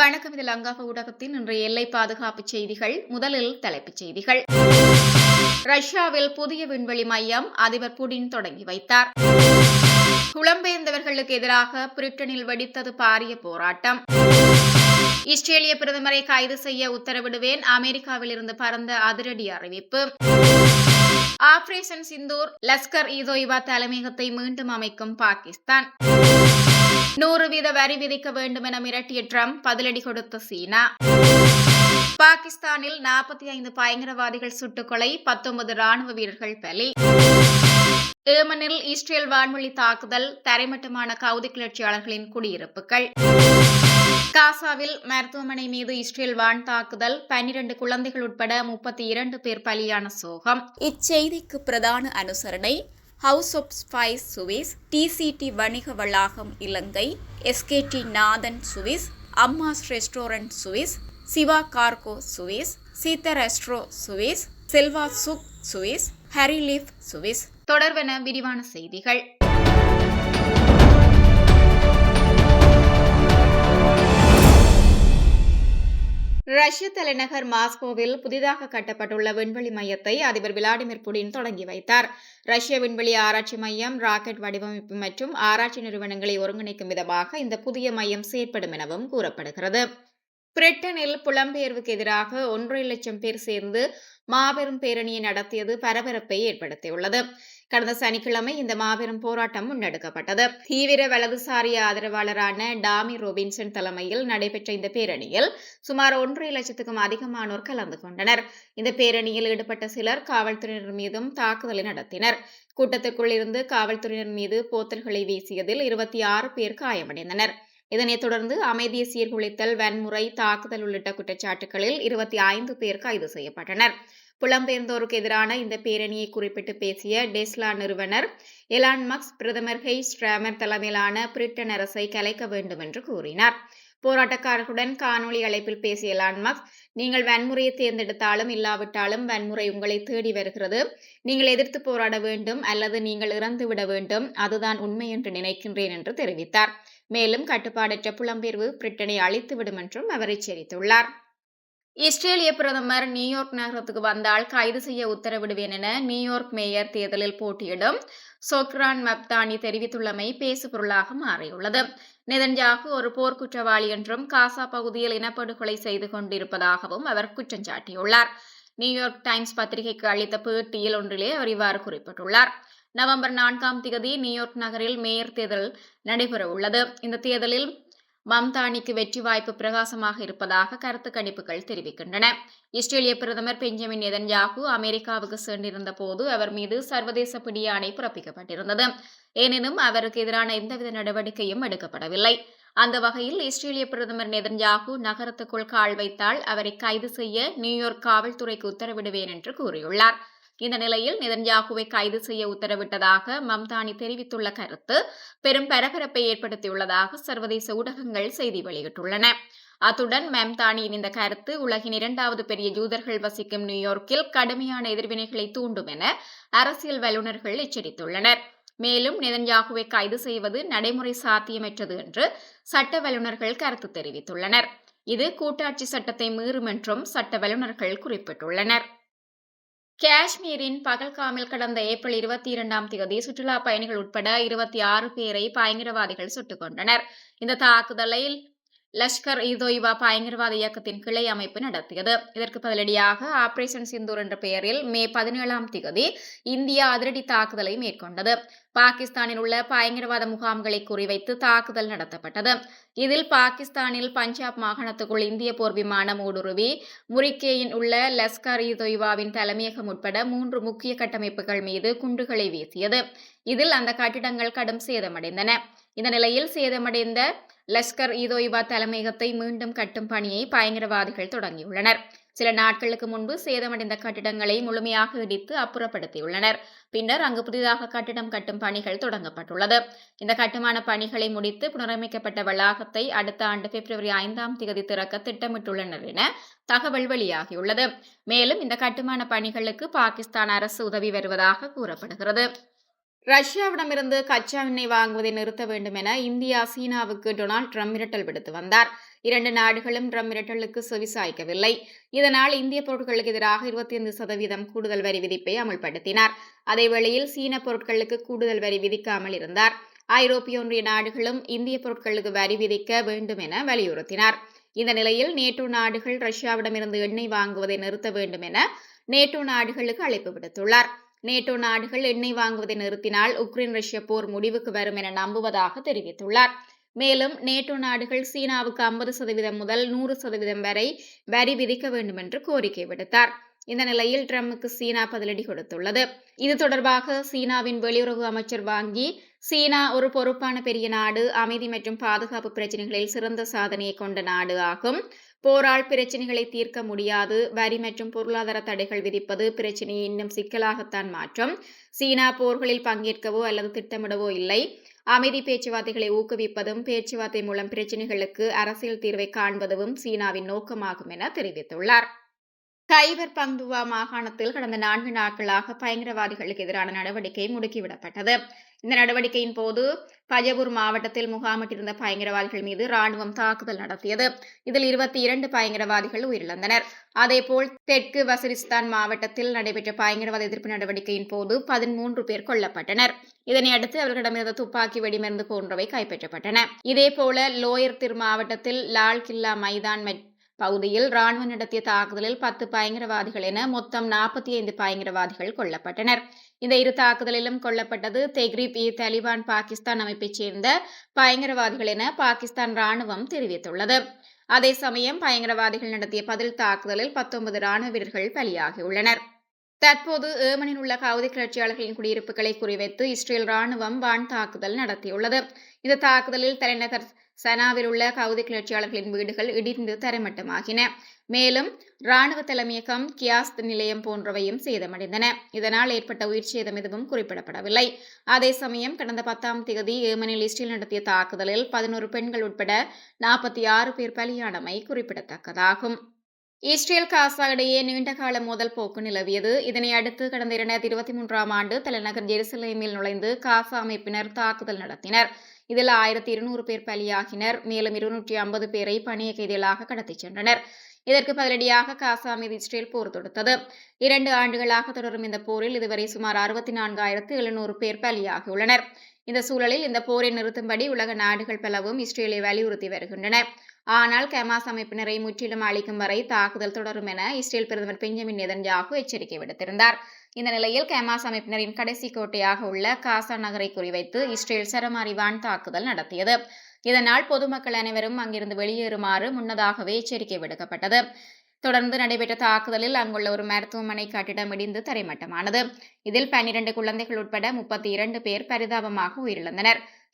வணக்கம். இது லங்காக ஊடகத்தின் இன்றைய எல்லை பாதுகாப்பு செய்திகள். முதலில் தலைப்புச் செய்திகள். ரஷ்யாவில் புதிய விண்வெளி மையம் அதிபர் புடின் தொடங்கி வைத்தார். புலம்பெயர்ந்தவர்களுக்கு எதிராக பிரிட்டனில் வெடித்தது பாரிய போராட்டம். இஸ்ரேலிய பிரதமரை கைது செய்ய உத்தரவிடுவேன். அமெரிக்காவில் இருந்து பறந்த அதிரடி அறிவிப்பு. ஆபரேஷன் சிந்தூர் லஸ்கர் இதோய்வா தலைமையகத்தை மீண்டும் அமைக்கும் பாகிஸ்தான். நூறு வீத வரி விதிக்க வேண்டும் என மிரட்டிய ட்ரம்ப் பதிலடி கொடுத்த சீனா. பாகிஸ்தானில் நாற்பத்தி ஐந்து பயங்கரவாதிகள் சுட்டுக்கொலை பத்தொன்பது ராணுவ வீரர்கள் பலி. ஏமனில் இஸ்ரேல் வான்வழி தாக்குதல் தரைமட்டமான கவுதி கிளர்ச்சியாளர்களின் குடியிருப்புகள். காசாவில் மருத்துவமனை மீது இஸ்ரேல் வான் தாக்குதல் பன்னிரண்டு குழந்தைகள் உட்பட முப்பத்தி இரண்டு பேர் பலியான சோகம். இச்செய்திக்கு பிரதான அனுசரணை house of spice Swiss DCT வணிக வளாகம் Ilangai SKD Nathan Swiss Amma's restaurant Swiss Siva cargo Swiss Seetha restro Swiss Selva சுக் சுவிஸ் ஹரிலீஃப் சுவிஸ் தொடர்வன விரிவான செய்திகள். ரஷ்ய தலைநகர் மாஸ்கோவில் புதிதாக கட்டப்பட்டுள்ள விண்வெளி மையத்தை அதிபர் விளாடிமிர் புடின் தொடங்கி வைத்தார். ரஷ்ய விண்வெளி ஆராய்ச்சி மையம் ராக்கெட் வடிவமைப்பு மற்றும் ஆராய்ச்சி நிறுவனங்களை ஒருங்கிணைக்கும் விதமாக இந்த புதிய மையம் செயற்படும் எனவும் கூறப்படுகிறது. பிரிட்டனில் புலம்பெயர்வுக்கு எதிராக ஒன்றரை லட்சம் பேர் சேர்ந்து மாபெரும் பேரணியை நடத்தியது பரபரப்பை ஏற்படுத்தியுள்ளது. கடந்த சனிக்கிழமை இந்த மாபெரும் போராட்டம் முன்னெடுக்கப்பட்டது. தீவிர வலதுசாரி ஆதரவாளரான டாமி ரோபின்சன் தலைமையில் நடைபெற்ற இந்த பேரணியில் சுமார் ஒன்றரை லட்சத்துக்கும் அதிகமானோர் கலந்து கொண்டனர். இந்த பேரணியில் ஈடுபட்ட சிலர் காவல்துறையினர் மீதும் தாக்குதலை நடத்தினர். கூட்டத்துக்குள் இருந்து காவல்துறையினர் மீது போத்தல்களை வீசியதில் இருபத்தி ஆறு பேர் காயமடைந்தனர். இதனைத் தொடர்ந்து அமைதியை சீர்குலைத்தல் வன்முறை தாக்குதல் உள்ளிட்ட குற்றச்சாட்டுகளில் இருபத்தி ஐந்து பேர் கைது செய்யப்பட்டனர். புலம்பெயர்ந்தோருக்கு எதிரான இந்த பேரணியை குறிப்பிட்டு பேசிய டெஸ்லா நிறுவனர் எலான் மக்ஸ் பிரதமர் ஹெய் ஸ்ட்ராமர் தலைமையிலான பிரிட்டன் அரசை கலைக்க வேண்டும் என்று கூறினார். போராட்டக்காரர்களுடன் காணொலி அழைப்பில் பேசிய எலான் மக்ஸ் நீங்கள் வன்முறையை தேர்ந்தெடுத்தாலும் இல்லாவிட்டாலும் வன்முறை உங்களை தேடி வருகிறது. நீங்கள் எதிர்த்து போராட வேண்டும் அல்லது நீங்கள் இறந்துவிட வேண்டும். அதுதான் உண்மை என்று நினைக்கின்றேன் என்று தெரிவித்தார். மேலும் கட்டுப்பாடற்ற புலம்பெயர்வு பிரிட்டனை அழித்துவிடும் என்றும் அவர் எச்சரித்துள்ளார். இஸ்ரேலிய பிரதமர் நியூயார்க் நகரத்துக்கு வந்தால் கைது செய்ய உத்தரவிடுவேன் என நியூயார்க் மேயர் தேர்தலில் போட்டியிடும் சோக்ரான் மப்தானி தெரிவித்துள்ளமை பேசுபொருளாக மாறியுள்ளது. நெதன்ஜாகு ஒரு போர்க்குற்றவாளி என்றும் காசா பகுதியில் இனப்படுகொலை செய்து கொண்டிருப்பதாகவும் அவர் குற்றம் சாட்டியுள்ளார். நியூயார்க் டைம்ஸ் பத்திரிகைக்கு அளித்த பேட்டியில் ஒன்றிலே அவர் இவ்வாறு குறிப்பிட்டுள்ளார். நவம்பர் நான்காம் தேதி நியூயார்க் நகரில் மேயர் தேர்தல் நடைபெறவுள்ளது. இந்த தேர்தலில் மம்தானிக்கு வெற்றி வாய்ப்பு பிரகாசமாக இருப்பதாக கருத்து கணிப்புகள் தெரிவிக்கின்றன. இஸ்ரேலிய பிரதமர் பெஞ்சமின் நெதன்யாகு அமெரிக்காவுக்கு சென்றிருந்த போது அவர் மீது சர்வதேச பிடியாணை பிறப்பிக்கப்பட்டிருந்தது. எனினும் அவருக்கு எதிரான எந்தவித நடவடிக்கையும் எடுக்கப்படவில்லை. அந்த வகையில் இஸ்ரேலிய பிரதமர் நெதன்யாகு நகரத்துக்குள் கால் வைத்தால் அவரை கைது செய்ய நியூயார்க் காவல்துறைக்கு உத்தரவிடுவேன் என்று கூறியுள்ளார். இந்த நிலையில் நிதன்யாகுவை கைது செய்ய உத்தரவிட்டதாக மம்தானி தெரிவித்துள்ள கருத்து பெரும் பரபரப்பை ஏற்படுத்தியுள்ளதாக சர்வதேச ஊடகங்கள் செய்தி வெளியிட்டுள்ளன. அத்துடன் மெம்தானியின் இந்த கருத்து உலகின் இரண்டாவது பெரிய ஜூதர்கள் வசிக்கும் நியூயார்க்கில் கடுமையான எதிர்வினைகளை தூண்டும் என அரசியல் வல்லுநர்கள் எச்சரித்துள்ளனர். மேலும் நிதன்யாகுவை கைது செய்வது நடைமுறை சாத்தியமற்றது என்று சட்ட வல்லுநர்கள் கருத்து தெரிவித்துள்ளனர். இது கூட்டாட்சி சட்டத்தை மீறும் என்றும் சட்ட வல்லுநர்கள் குறிப்பிட்டுள்ளனர். காஷ்மீரின் பகல்காமில் கடந்த ஏப்ரல் இருபத்தி இரண்டாம் தேதி சுற்றுலா பயணிகள் உட்பட இருபத்தி ஆறு பேரை பயங்கரவாதிகள் சுட்டுக் கொண்டனர் இந்த தாக்குதலில் லஷ்கர் இ தொய்பா பயங்கரவாத இயக்கத்தின் கிளை அமைப்பு நடத்தியது. இதற்கு பதிலடியாக ஆபரேஷன் சிந்தூர் என்ற பெயரில் மே பதினேழாம் திகதி இந்தியா அதிரடி தாக்குதலை மேற்கொண்டது. பாகிஸ்தானில் உள்ள பயங்கரவாத முகாம்களை குறிவைத்து தாக்குதல் நடத்தப்பட்டது. இதில் பாகிஸ்தானில் பஞ்சாப் மாகாணத்துக்குள் இந்திய போர் விமானம் ஊடுருவி முரிக்கேயின் உள்ள லஸ்கர் இ தொய்வாவின் தலைமையகம் உட்பட மூன்று முக்கிய கட்டமைப்புகள் மீது குண்டுகளை வீசியது. இதில் அந்த கட்டிடங்கள் கடும் சேதமடைந்தன. இந்த நிலையில் சேதமடைந்த லஷ்கர் ஈதோய்பா தலைமையகத்தை மீண்டும் கட்டும் பணியை பயங்கரவாதிகள் தொடங்கியுள்ளனர். சில நாட்களுக்கு முன்பு சேதமடைந்த கட்டிடங்களை முழுமையாக இடித்து அப்புறப்படுத்தியுள்ளனர். பின்னர் அங்கு புதிதாக கட்டிடம் கட்டும் பணிகள் தொடங்கப்பட்டுள்ளது. இந்த கட்டுமான பணிகளை முடித்து புனரமைக்கப்பட்ட வளாகத்தை அடுத்த ஆண்டு பிப்ரவரி ஐந்தாம் தேதி திறக்க திட்டமிட்டுள்ளனர் என தகவல் வெளியாகியுள்ளது. மேலும் இந்த கட்டுமான பணிகளுக்கு பாகிஸ்தான் அரசு உதவி வருவதாக கூறப்படுகிறது. ரஷ்யாவிடமிருந்து கச்சா எண்ணெய் வாங்குவதை நிறுத்த வேண்டும் என இந்தியா சீனாவுக்கு டொனால்ட் ட்ரம்ப் மிரட்டல் விடுத்து வந்தார். இரண்டு நாடுகளும் ட்ரம்ப் மிரட்டலுக்கு செவிசாய்க்கவில்லை இதனால் இந்திய பொருட்களுக்கு எதிராக இருபத்தி ஐந்து சதவீதம் கூடுதல் வரி விதிப்பை அமல்படுத்தினார். அதே வேளையில் சீன பொருட்களுக்கு கூடுதல் வரி விதிக்காமல் இருந்தார். ஐரோப்பிய ஒன்றிய நாடுகளும் இந்திய பொருட்களுக்கு வரி விதிக்க வேண்டும் என வலியுறுத்தினார். இந்த நிலையில் நேட்டோ நாடுகள் ரஷ்யாவிடமிருந்து எண்ணெய் வாங்குவதை நிறுத்த வேண்டும் என நேட்டோ நாடுகளுக்கு அழைப்பு விடுத்துள்ளார். நேட்டோ நாடுகள் எண்ணெய் வாங்குவதை நிறுத்தினால் உக்ரைன் ரஷ்ய போர் முடிவுக்கு வரும் என நம்புவதாக தெரிவித்துள்ளார். மேலும் நேட்டோ நாடுகள் சீனாவுக்கு ஐம்பது சதவீதம் முதல் நூறு சதவீதம் வரை வரி விதிக்க வேண்டும் என்று கோரிக்கை விடுத்தார். இந்த நிலையில் ட்ரம்புக்கு சீனா பதிலடி கொடுத்துள்ளது. இது தொடர்பாக சீனாவின் வெளியுறவு அமைச்சர் வாங்கி சீனா ஒரு பொறுப்பான பெரிய நாடு அமைதி மற்றும் பாதுகாப்பு பிரச்சினைகளில் சிறந்த சாதனையை கொண்ட நாடு ஆகும். போரால் பிரச்சினைகளை தீர்க்க முடியாது. வரி மற்றும் பொருளாதார தடைகள் விதிப்பது பிரச்சினையை இன்னும் சிக்கலாகத்தான் மாற்றும். சீனா போர்களில் பங்கேற்கவோ அல்லது திட்டமிடவோ இல்லை. அமைதி பேச்சுவார்த்தைகளை ஊக்குவிப்பதும் பேச்சுவார்த்தை மூலம் பிரச்சினைகளுக்கு அரசியல் தீர்வை காண்பதும் சீனாவின் நோக்கமாகும் என தெரிவித்துள்ளார். கைபர் பங்துவா மாகாணத்தில் கடந்த நான்கு நாட்களாக பயங்கரவாதிகளுக்கு எதிரான நடவடிக்கை முடுக்கிவிடப்பட்டது. இந்த நடவடிக்கையின் போது பஜபூர் மாவட்டத்தில் முகாமிட்டிருந்த பயங்கரவாதிகள் மீது ராணுவம் தாக்குதல் நடத்தியது. இதில் இருபத்தி இரண்டு பயங்கரவாதிகள் உயிரிழந்தனர். அதேபோல் தெற்கு வசிரிஸ்தான் மாவட்டத்தில் நடைபெற்ற பயங்கரவாத எதிர்ப்பு நடவடிக்கையின் போது பதிமூன்று பேர் கொல்லப்பட்டனர். இதனையடுத்து அவர்களிடமிருந்த துப்பாக்கி வெடிமருந்து போன்றவை கைப்பற்றப்பட்டன. இதேபோல லோயர் திரு மாவட்டத்தில் லால் கில்லா மைதான் பகுதியில் ராணுவம் நடத்திய தாக்குதலில் பத்து பயங்கரவாதிகள் என மொத்தம் நாற்பத்தி ஐந்து பயங்கரவாதிகள் கொல்லப்பட்டனர். இந்த இரு தாக்குதலிலும் கொல்லப்பட்டது தெஹ்ரிப் இ தலிபான் பாகிஸ்தான் அமைப்பைச் சேர்ந்த பயங்கரவாதிகள் என பாகிஸ்தான் ராணுவம் தெரிவித்துள்ளது. அதே சமயம் பயங்கரவாதிகள் நடத்திய பதில் தாக்குதலில் பத்தொன்பது ராணுவ வீரர்கள் பலியாகியுள்ளனர். தற்போது ஏமனில் உள்ள கவுதி கிளர்ச்சியாளர்களின் குடியிருப்புகளை குறிவைத்து இஸ்ரேல் ராணுவம் வான் தாக்குதல் நடத்தியுள்ளது. இந்த தாக்குதலில் தலைநகர் சனாவில் உள்ள கவுதி கிளர்ச்சியாளர்களின் வீடுகள் இடிந்து தரைமட்டமாகின. மேலும் ராணுவ தலைமையகம் கியாஸ்த் நிலையம் போன்றவையும் சேதமடைந்தன. இதனால் ஏற்பட்ட உயிர் சேதம் எதுவும் குறிப்பிடப்படவில்லை. அதே சமயம் கடந்த பத்தாம் தேதி ஏமனில் இஸ்ரேல் நடத்திய தாக்குதலில் பதினோரு பெண்கள் உட்பட நாற்பத்தி ஆறு பேர் பலியானமை குறிப்பிடத்தக்கதாகும். இஸ்ரேல் காசா இடையே நீண்டகால மோதல் போக்கு நிலவியது. இதனை அடுத்து கடந்த இரண்டாயிரத்தி இருபத்தி மூன்றாம் ஆண்டு தலைநகர் ஜெருசலேமில் நுழைந்து காசா அமைப்பினர் தாக்குதல் நடத்தினர். இதில் ஆயிரத்தி இருநூறு பேர் பலியாகினர். மேலும் இருநூற்றி ஐம்பது பேரை பணிய கைதிகளாக கடத்திச் சென்றனர். இதற்கு பதிலடியாக காசா மீது இஸ்ரேல் போர் தொடுத்தது. இரண்டு ஆண்டுகளாக தொடரும் இந்த போரில் இதுவரை சுமார் அறுபத்தி நான்காயிரத்து எழுநூறு பேர் பலியாகியுள்ளனர். இந்த சூழலில் இந்த போரை நிறுத்தும்படி உலக நாடுகள் பலவும் இஸ்ரேலை வலியுறுத்தி வருகின்றன. ஆனால் ஹமாஸ் அமைப்பினரை முற்றிலும் அளிக்கும் வரை தாக்குதல் தொடரும் என இஸ்ரேல் பிரதமர் பெஞ்சமின் நெதன்யாகு எச்சரிக்கை விடுத்திருந்தார். இந்த நிலையில் ஹமாஸ் அமைப்பினரின் கடைசி கோட்டையாக உள்ள காசா நகரை குறிவைத்து இஸ்ரேல் சரமாரி வான் தாக்குதல் நடத்தியது. இதனால் பொதுமக்கள் அனைவரும் அங்கிருந்து வெளியேறுமாறு முன்னதாகவே எச்சரிக்கை விடுக்கப்பட்டது. தொடர்ந்து நடைபெற்ற தாக்குதலில் அங்குள்ள ஒரு மருத்துவமனை கட்டிடம் இடிந்து தரைமட்டமானது. இதில் பன்னிரண்டு குழந்தைகள் உட்பட முப்பத்தி இரண்டு பேர் பரிதாபமாக உயிரிழந்தனர்.